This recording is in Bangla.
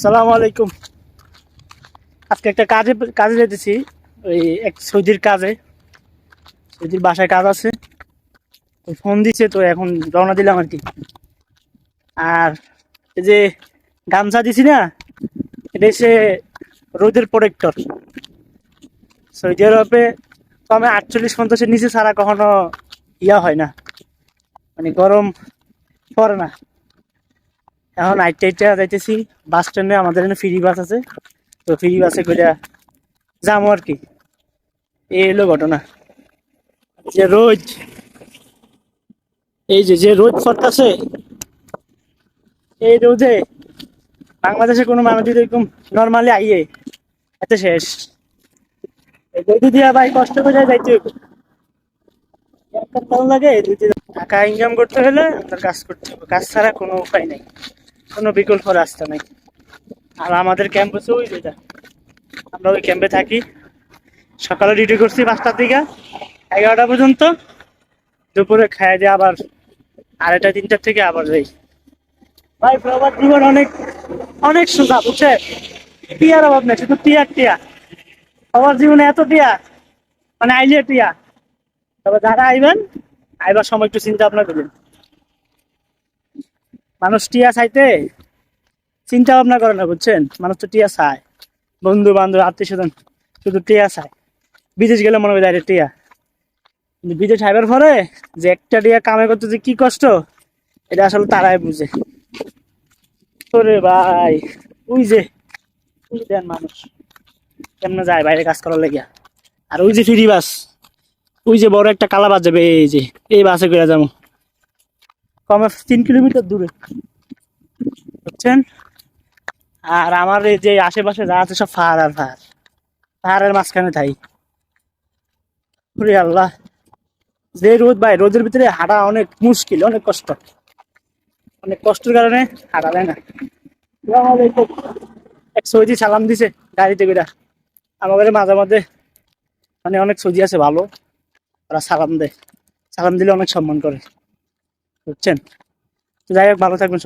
সালাম আলাইকুম। আজকে একটা কাজে কাজে যেতেছি, ওই এক সৌদির কাজে। সৌদির বাসায় কাজ আছে। তো ফোন দিছে, তো এখন রওনা দিলাম আর কি। আর এই যে গামছা দিছি না, এটা হচ্ছে রোদের প্রোটেক্টর। সৌদি আরবে কমে আটচল্লিশ পঞ্চাশের নিচে ছাড়া কখনো ইয়া হয় না। মানে গরম পড়ে না। এখন আইটা আইটা যাইতেছি বাস স্ট্যান্ডে আমাদের এখানে ফ্রি বাস আছে। তো ফ্রি বাসে করে যাব আর কি। এই হলো ঘটনা। যে রোজ, এই যে যে রোদ পড়তেছে এই রোদে বাংলাদেশে কোনো মানুষ যদি এরকম নর্মালি আইয়ে, এত শেষ। রোদি দিয়া ভাই কষ্ট করে যাইতে ভালো লাগে টাকা ইনকাম করতে হলে আমাদের কাজ করতে হবে কাজ ছাড়া কোনো উপায় নেই। কোনো বিকল্প রাস্তা নেই। আর আমাদের ক্যাম্প হচ্ছে ওই যেটা আমরা ওই ক্যাম্পে থাকি। সকালে ডিউটি করছি পাঁচটার দিকে। এগারোটা পর্যন্ত। দুপুরে খাই দিয়ে আবার আড়াইটা, তিনটার থেকে আবার যাই। ভাই, প্রবাদ জীবন অনেক অনেক সোজা বুঝছে টিয়ার অভাব নেই, শুধু টিয়ার টিয়া। সবার জীবনে এত টিয়া মানে আইলে টিয়া। তবে যারা আইবেন, আইবার সময় একটু চিন্তা ভাবনা করবেন মানুষ টিয়া চাইতে চিন্তা ভাবনা করে না, বুঝছেন? মানুষ তো টিয়া চায়। বন্ধু, বান্ধব আত্মীয় স্বজন শুধু টিয়া চায়। বিদেশ গেলে মনে হয় ডাইরেক্ট টিয়া। কিন্তু বিদেশ আইবার পরে যে একটা টিয়া কামে করতে যে কি কষ্ট, এটা আসলে তারাই বুঝে। তোরে ভাই ওই যে দেন মানুষ। কেমনে যায় বাইরে কাজ করার লেগিয়া? আর ওই যে ফ্রি বাস, ওই যে বড় একটা কালা বাস যাবে, এই যে, এই বাসে করে যাব। কমে তিন কিলোমিটার দূরে। বুঝছেন? আর আমার যে আশেপাশে যা আছে সব ফাহার আর ফাহার পাহাড়ের মাঝখানে থাই আল্লাহ। যে রোদ ভাই, রোদের ভিতরে হাঁটা অনেক মুশকিল, অনেক কষ্ট। অনেক কষ্টের কারণে হাঁটা যায় না এক সৌদি সালাম দিছে গাড়িতে করে। আমাদের মাঝে মাঝে মানে অনেক সৌদি আছে ভালো, ওরা সালাম দেয়। সালাম দিলে অনেক সম্মান করে। বুঝছেন যাই হোক ভালো থাকবেন।